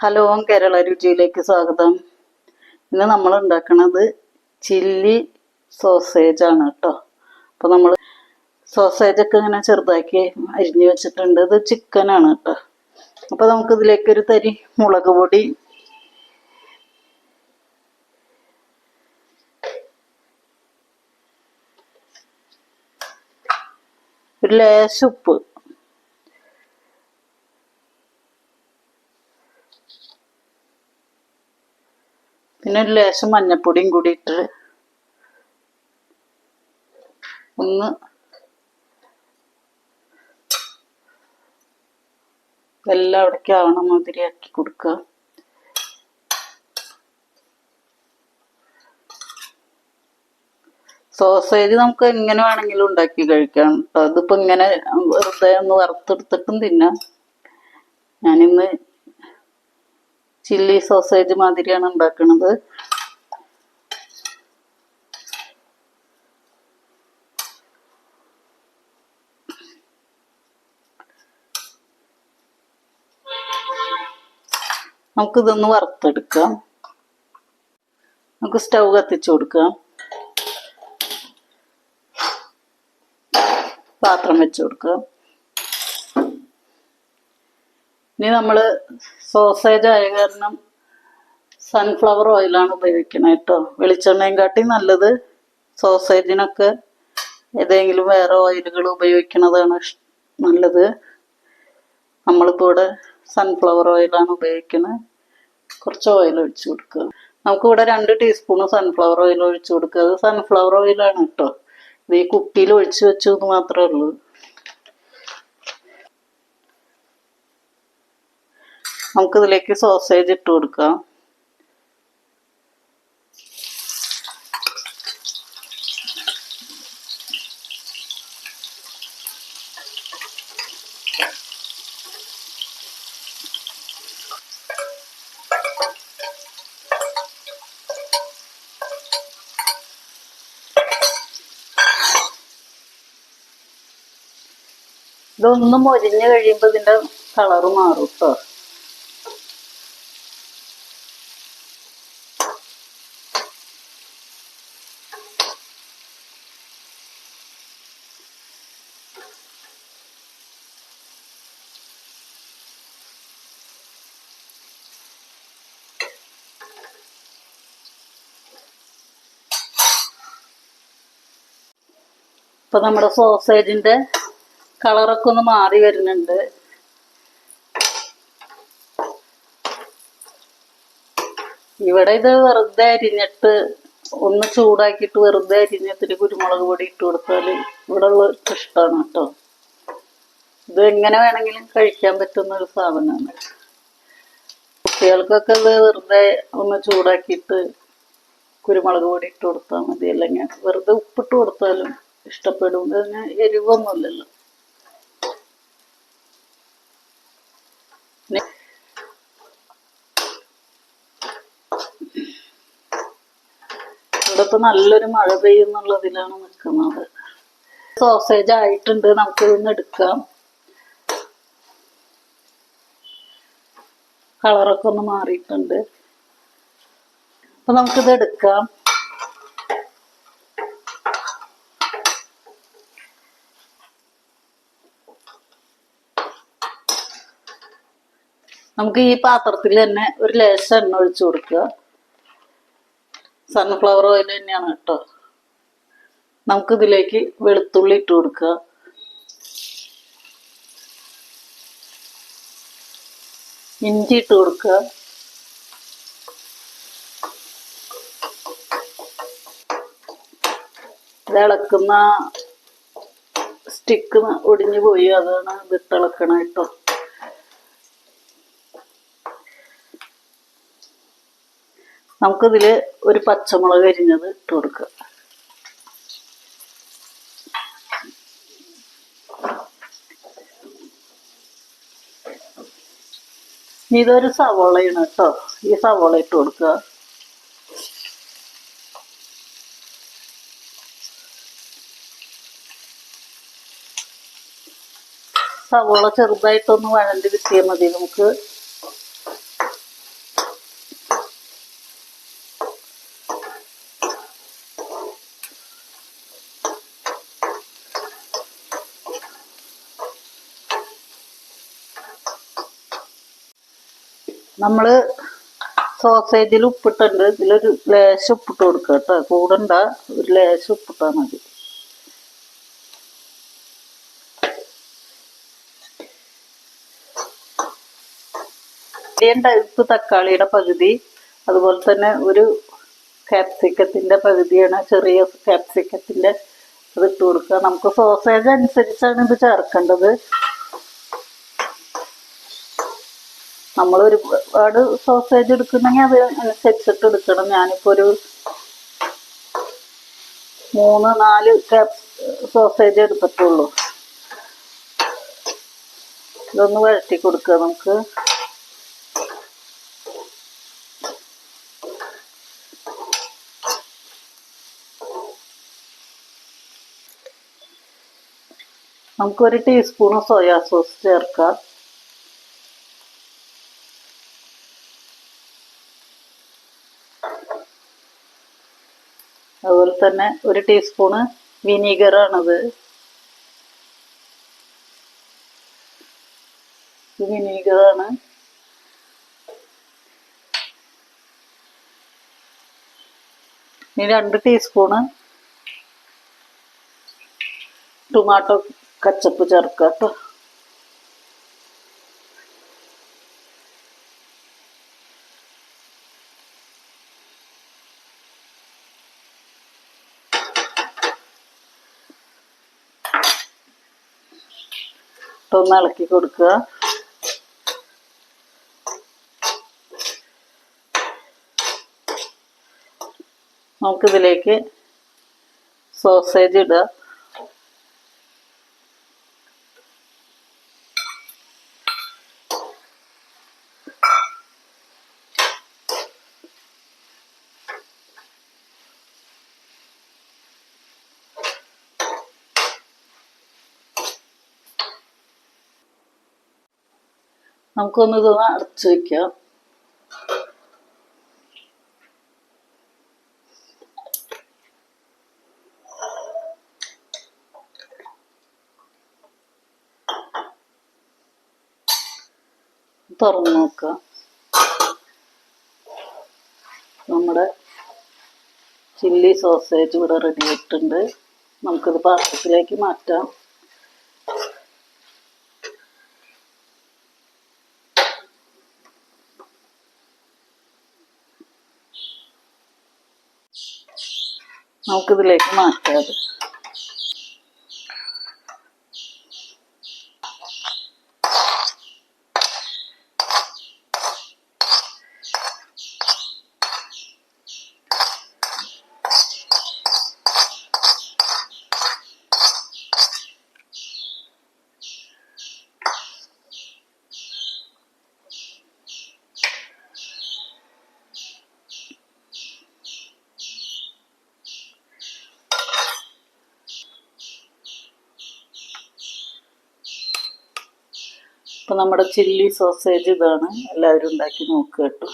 Hello Kerala രുചിയിലേക്ക് സ്വാഗതം. ഇന്ന് നമ്മൾ ഉണ്ടാക്കുന്നത് ചില്ലി സോസേജ് ആണ് കേട്ടോ. അപ്പോൾ നമ്മൾ സോസേജ് ഒക്കെ ഇങ്ങനെ ചെറുതാക്കി അരിഞ്ഞു വെച്ചിട്ടുണ്ട്. ഇത് ചിക്കനാണ് കേട്ടോ. അപ്പോൾ നമുക്ക് ഇതിലേക്ക് ഒരു തരി മുളക് പൊടി ഒരു ലേശ ഉപ്പ് പിന്നെ ഒരു ലേശം മഞ്ഞപ്പൊടിയും കൂടി ഇട്ട് ഒന്ന് എല്ലാം അവിടേക്ക് ആവണ മാതിരി ആക്കി കൊടുക്കുക. സോസേജ് നമുക്ക് എങ്ങനെ വേണമെങ്കിലും ഉണ്ടാക്കി കഴിക്കാം കേട്ടോ. അതിപ്പോ ഇങ്ങനെ വെറുതെ ഒന്ന് വറുത്തെടുത്തിട്ടും തിന്നാം. ഞാനിന്ന് ചില്ലി സോസേജ് മാതിരിയാണ് ഉണ്ടാക്കുന്നത് നമുക്കിതൊന്ന് വറുത്തെടുക്കാം. നമുക്ക് സ്റ്റൗ കത്തിച്ചു കൊടുക്കാം. പാത്രം വെച്ചു കൊടുക്കാം. ഇനി നമ്മൾ സോസേജ് ആയ കാരണം സൺഫ്ലവർ ഓയിലാണ് ഉപയോഗിക്കുന്നത് കേട്ടോ വെളിച്ചെണ്ണയും കാട്ടി നല്ലത് സോസേജിനൊക്കെ ഏതെങ്കിലും വേറെ ഓയിലുകൾ ഉപയോഗിക്കുന്നതാണ് നല്ലത്. നമ്മളിപ്പോൾ ഇവിടെ സൺഫ്ലവർ ഓയിലാണ് ഉപയോഗിക്കുന്നത് കുറച്ച് ഓയിൽ ഒഴിച്ചു കൊടുക്കുക. നമുക്കിവിടെ രണ്ട് ടീസ്പൂൺ സൺഫ്ലവർ ഓയിൽ ഒഴിച്ചു കൊടുക്കുക. അത് സൺഫ്ലവർ ഓയിലാണ് കേട്ടോ ഇത് ഈ കുപ്പിയിൽ ഒഴിച്ചു വെച്ചു എന്ന് മാത്രമേ ഉള്ളൂ. നമുക്കിതിലേക്ക് സോസേജ് ഇട്ട് കൊടുക്കുക ഇതൊന്ന് മൊരിഞ്ഞ് കഴിയുമ്പോൾ ഇതിന്റെ കളറ് മാറും കേട്ടോ ഇപ്പൊ നമ്മുടെ സോസേജിന്റെ കളറൊക്കെ ഒന്ന് മാറി വരുന്നുണ്ട്. ഇവിടെ ഇത് വെറുതെ അരിഞ്ഞിട്ട് ഒന്ന് ചൂടാക്കിയിട്ട് വെറുതെ അരിഞ്ഞിട്ട് കുരുമുളക് പൊടി ഇട്ട് കൊടുത്താൽ ഇവിടെ ഉള്ളവർക്ക് ഇഷ്ടമാണ് കേട്ടോ. ഇത് എങ്ങനെ വേണമെങ്കിലും കഴിക്കാൻ പറ്റുന്ന ഒരു സാധനമാണ്. കുട്ടികൾക്കൊക്കെ ഇത് വെറുതെ ഒന്ന് ചൂടാക്കിയിട്ട് കുരുമുളക് പൊടി ഇട്ട് കൊടുത്താൽ മതി. അല്ലെങ്കിൽ വെറുതെ ഉപ്പിട്ട് കൊടുത്താലും ഇഷ്ടപ്പെടും ഇതിന് എരിവൊന്നുമില്ലല്ലോ. ഇവിടെ ഇപ്പൊ നല്ലൊരു മഴ പെയ്യുന്നുള്ളതിലാണ് നിൽക്കുന്നത് സോസേജ് ആയിട്ടുണ്ട്. നമുക്ക് ഇതൊന്ന് എടുക്കാം. കളറൊക്കെ ഒന്ന് മാറിയിട്ടുണ്ട്. അപ്പൊ നമുക്കിത് എടുക്കാം. നമുക്ക് ഈ പാത്രത്തിൽ തന്നെ ഒരു ലേശം എണ്ണ ഒഴിച്ചു കൊടുക്കുക. സൺഫ്ലവർ ഓയിൽ തന്നെയാണ് കേട്ടോ. നമുക്ക് ഇതിലേക്ക് വെളുത്തുള്ളി ഇട്ട് കൊടുക്കുക. ഇഞ്ചി ഇട്ട് കൊടുക്കുക. ഇളക്കുന്ന സ്റ്റിക്ക് ഒടിഞ്ഞു പോയി. അതാണ് വിട്ടിളക്കണ കേട്ടോ. നമുക്കിതിൽ ഒരു പച്ചമുളക് അരിഞ്ഞത് ഇട്ട് കൊടുക്കുക. ഇതൊരു സവോളയാണ് കേട്ടോ. ഈ സവോള ഇട്ട് കൊടുക്കുക. സവോള ചെറുതായിട്ടൊന്ന് വഴണ്ടി കിട്ടിയാൽ മതി. നമുക്ക് നമ്മൾ സോസേജിൽ ഉപ്പിട്ടുണ്ട് ഇതിലൊരു ലേശം ഉപ്പിട്ട് കൊടുക്കുക കേട്ടോ. കൂടണ്ട ഒരു ലേശം ഉപ്പിട്ടാൽ മതി. ഇടേണ്ട തക്കാളിയുടെ പകുതി അതുപോലെ തന്നെ ഒരു കാപ്സിക്കത്തിന്റെ പകുതിയാണ് ചെറിയ കാപ്സിക്കത്തിന്റെ അത് ഇട്ട് കൊടുക്കുക. നമുക്ക് സോസേജ് അനുസരിച്ചാണ് ഇത് ചേർക്കേണ്ടത്. നമ്മൾ ഒരുപാട് സോസേജ് എടുക്കുന്നെങ്കിൽ അത് അനുസരിച്ചിട്ട് എടുക്കണം. ഞാനിപ്പോൾ ഒരു മൂന്ന് നാല് കപ്പ് സോസേജ് എടുത്തിട്ടുള്ളൂ. ഇതൊന്ന് വഴറ്റി കൊടുക്കുക നമുക്ക്. നമുക്കൊരു ടീസ്പൂൺ സോയാ സോസ് ചേർക്കാം. അതുപോലെ തന്നെ ഒരു ടീസ്പൂണ് വിനീഗറാണത് വിനീഗറാണ് ഇനി രണ്ട് ടീസ്പൂണ് ടൊമാറ്റോ കച്ചപ്പ് ചേർക്കാം കേട്ടോ ഒന്ന് ഇളക്കി കൊടുക്കുക. നമുക്കിതിലേക്ക് സോസേജ് ഇടുക. നമുക്കൊന്ന് ഇത് അടച്ചു വെക്കാം. തുറന്നു നോക്കുക നമ്മുടെ ചില്ലി സോസേജ് ഇവിടെ റെഡി ആയിട്ടുണ്ട്. നമുക്കിത് പാത്രത്തിലേക്ക് മാറ്റാം. നമുക്കിതിലേക്ക് മാറ്റാം. അപ്പം നമ്മുടെ ചില്ലി സോസേജ് ഇതാണ് എല്ലാവരും ഉണ്ടാക്കി നോക്കുക കേട്ടോ.